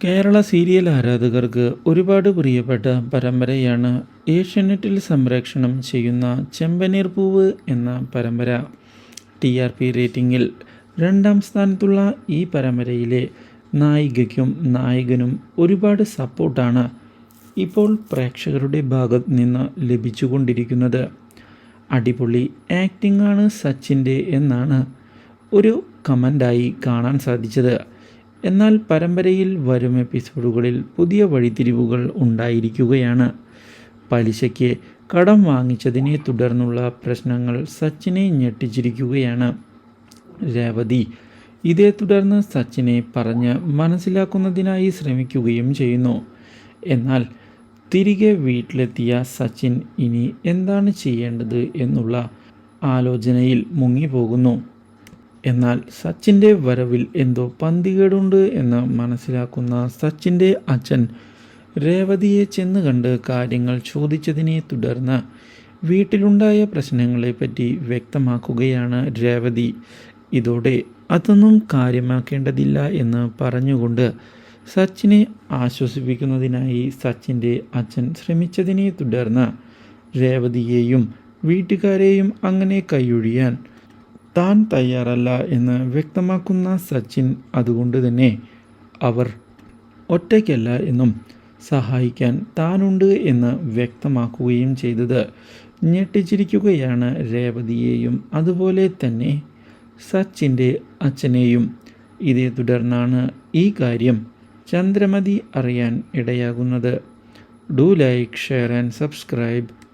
Kerala serial ആരാധകർക്ക് ഒരുപാട് പ്രിയപ്പെട്ട പരമ്പരയാണ് ഏഷ്യാനെറ്റിൽ സംരക്ഷണം ചെയ്യുന്ന ചെമ്പനീർ പൂവ് എന്ന പരമ്പര. ടി ആർ പി റേറ്റിംഗിൽ രണ്ടാം സ്ഥാനത്തുള്ള ഈ പരമ്പരയിലെ നായികയ്ക്കും നായകനും ഒരുപാട് സപ്പോർട്ടാണ് ഇപ്പോൾ പ്രേക്ഷകരുടെ ഭാഗത്ത് നിന്ന് ലഭിച്ചുകൊണ്ടിരിക്കുന്നത്. അടിപൊളി ആക്ടിംഗ് ആണ് സച്ചിന്റെ എന്നാണ് ഒരു കമന്റായി കാണാൻ സാധിച്ചത്. എന്നാൽ പരമ്പരയിൽ വരും എപ്പിസോഡുകളിൽ പുതിയ വഴിത്തിരിവുകൾ ഉണ്ടായിരിക്കുകയാണ്. പലിശയ്ക്ക് കടം വാങ്ങിച്ചതിനെ തുടർന്നുള്ള പ്രശ്നങ്ങൾ സച്ചിനെ ഞെട്ടിച്ചിരിക്കുകയാണ്. രേവതി ഇതേ തുടർന്ന് സച്ചിനെ പറഞ്ഞ് മനസ്സിലാക്കുന്നതിനായി ശ്രമിക്കുകയും ചെയ്യുന്നു. എന്നാൽ തിരികെ വീട്ടിലെത്തിയ സച്ചിൻ ഇനി എന്താണ് ചെയ്യേണ്ടത് എന്നുള്ള ആലോചനയിൽ മുങ്ങിപ്പോകുന്നു. എന്നാൽ സച്ചിന്റെ വരവിൽ എന്തോ പന്തികേടുണ്ട് എന്ന് മനസ്സിലാക്കുന്ന സച്ചിന്റെ അച്ഛൻ രേവതിയെ ചെന്ന് കണ്ട് കാര്യങ്ങൾ ചോദിച്ചതിനെ തുടർന്ന് വീട്ടിലുണ്ടായ പ്രശ്നങ്ങളെപ്പറ്റി വ്യക്തമാക്കുകയാണ് രേവതി. ഇതോടെ അതൊന്നും കാര്യമാക്കേണ്ടതില്ല എന്ന് പറഞ്ഞുകൊണ്ട് സച്ചിനെ ആശ്വസിപ്പിക്കുന്നതിനായി സച്ചിന്റെ അച്ഛൻ ശ്രമിച്ചതിനെ തുടർന്ന് രേവതിയെയും വീട്ടുകാരെയും അങ്ങനെ കൈയൊഴിയാൻ താൻ തയ്യാറല്ല എന്ന് വ്യക്തമാക്കുന്ന സച്ചിൻ അതുകൊണ്ട് തന്നെ അവർ ഒറ്റയ്ക്കല്ല എന്നും സഹായിക്കാൻ താനുണ്ട് എന്ന് വ്യക്തമാക്കുകയും ചെയ്തത്. ഞെട്ടിച്ചിരിക്കുകയാണ് രേവതിയെയും അതുപോലെ തന്നെ സച്ചിന്റെ അച്ഛനെയും. ഇതേ തുടർന്നാണ് ഈ കാര്യം ചന്ദ്രമതി അറിയാൻ ഇടയാകുന്നത്. Do like share and subscribe.